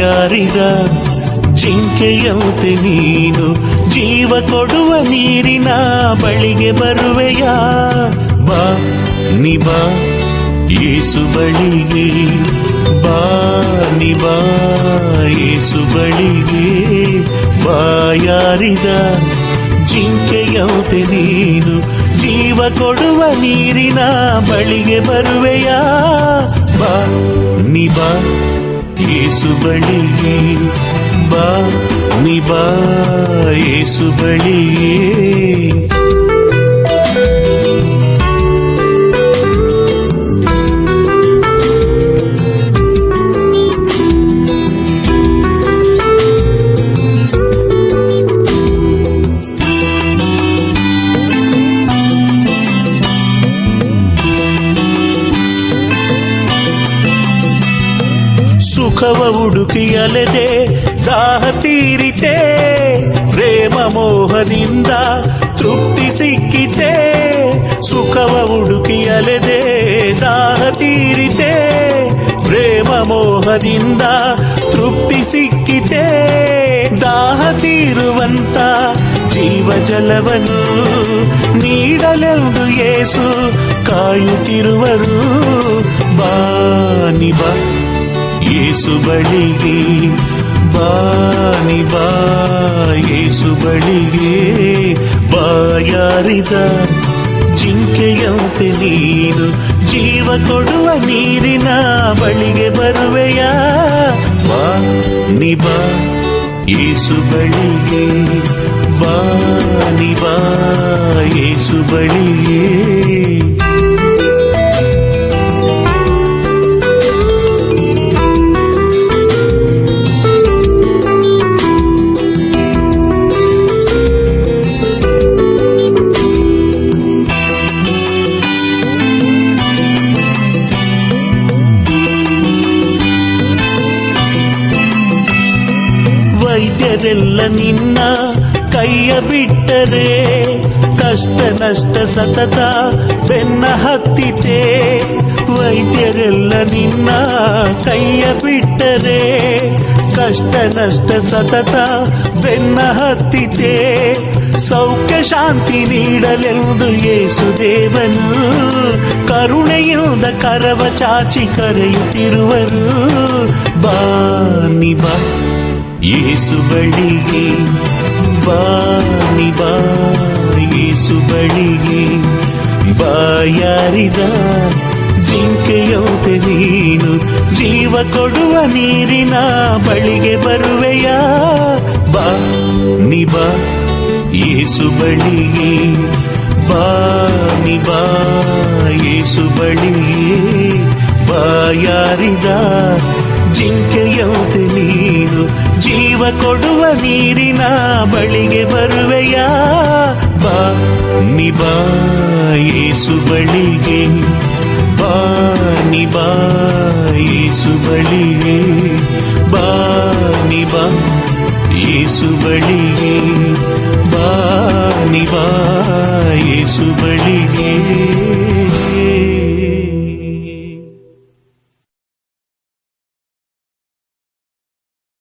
ಬಾಯಾರಿದ ಜಿಂಕೆಯಂತೆ ನೀನು ಜೀವ ಕೊಡುವ ನೀರಿನ ಬಳಿಗೆ ಬರುವೆಯಾ? ಬಾ, ನಿ ಬಾ ಯೇಸು ಬಳಿಗೆ. ಬಾ, ನಿ ಬಾ ಯೇಸು ಬಳಿಗೆ. ಬಾಯಾರಿದ ಜಿಂಕೆಯಂತೆ ನೀನು ಜೀವ ಕೊಡುವ ನೀರಿನ ಬಳಿಗೆ ಬರುವೆಯಾ? ಬಾ, ನಿ ಬಾ ಯೇಸು ಬಳಿಗೆ ಬಾ ನಿ ಬಾ ಯೇಸು ಬಳಿಗೆ ಸುಖವ ಹುಡುಕಿ ಅಲೆದೆ ದಾಹ ತೀರಿತೆ ಪ್ರೇಮ ಮೋಹದಿಂದ ತೃಪ್ತಿ ಸಿಕ್ಕಿತೆ ಸುಖವ ಹುಡುಕಿ ಅಲೆದೆ ದಾಹ ತೀರಿತೆ ಪ್ರೇಮ ಮೋಹದಿಂದ ತೃಪ್ತಿ ಸಿಕ್ಕಿತೆ ದಾಹ ತೀರುವಂತ ಜೀವ ಜಲವನ್ನು ನೀಡಲೆಂದು ಏಸು ಕಾಯುತ್ತಿರುವರು ಬಾನಿ ಬಾ ಯೇಸು ಬಳಿಗೆ ಬಾನಿ ಬಾ, ಯೇಸು ಬಳಿಗೆ ಬಾಯಾರಿದ ಜಿಂಕೆಯಂತೆ ನೀನು ಜೀವ ಕೊಡುವ ನೀರಿನ ಬಳಿಗೆ ಬರುವೆಯಾ? ಬಾ, ನಿ ಬಾ ಬಳಿಗೆ ಬಾನಿ ಬಾ, ಯೇಸು ಬಳಿಗೆ ವೈದ್ಯರೆಲ್ಲ ನಿನ್ನ ಕೈಯ ಬಿಟ್ಟರೆ ಕಷ್ಟ ನಷ್ಟ ಸತತ ಬೆನ್ನ ಹತ್ತಿತೆ ವೈದ್ಯರೆಲ್ಲ ನಿನ್ನ ಕೈಯ ಬಿಟ್ಟರೆ ಕಷ್ಟ ನಷ್ಟ ಸತತ ಬೆನ್ನ ಹತ್ತಿತೆ ಸೌಖ್ಯ ಶಾಂತಿ ನೀಡಲೆಂದು ಯೇಸು ದೇವನು ಕರುಣೆಯಿಂದ ಕರವ ಚಾಚಿ ಕರೆಯುತ್ತಿರುವರು ಬಾನಿ ಬಾ ಯೇಸು ಬಳಿಗೆ ಬಾನಿ ಬಾ ಯೇಸು ಬಳಿಗೆ ಬಾಯಾರಿದ ಜಿಂಕೆಯಂತೆ ನೀನು ಜೀವ ಕೊಡುವ ನೀರಿನ ಬಳಿಗೆ ಬರುವೆಯಾ ಬಾ ನಿ ಬಾ ಯೇಸು ಬಳಿಗೆ ಬಾನಿ ಬಾ ಯೇಸು ಬಳಿಗೆ ಬಾಯಾರಿದ ಜಿಂಕೆಯಂತೆ ನೀನು ಜೀವ ಕೊಡುವ ನೀರಿನ ಬಳಿಗೆ ಬರುವೆಯ. ಬಾ ನಿಬಾಯೇಸು ಬಾ ಯೇಸು ಬಳಿಗೆ. ಬಾ ನಿಬಾಯೇಸು ಬಾ ಯೇಸು ಬಳಿಗೆ. ಬಾ ನಿಬಾ ಯೇಸು ಬಳಿಗೆ. ಬಾ ನಿಬಾ ಯೇಸು ಬಳಿ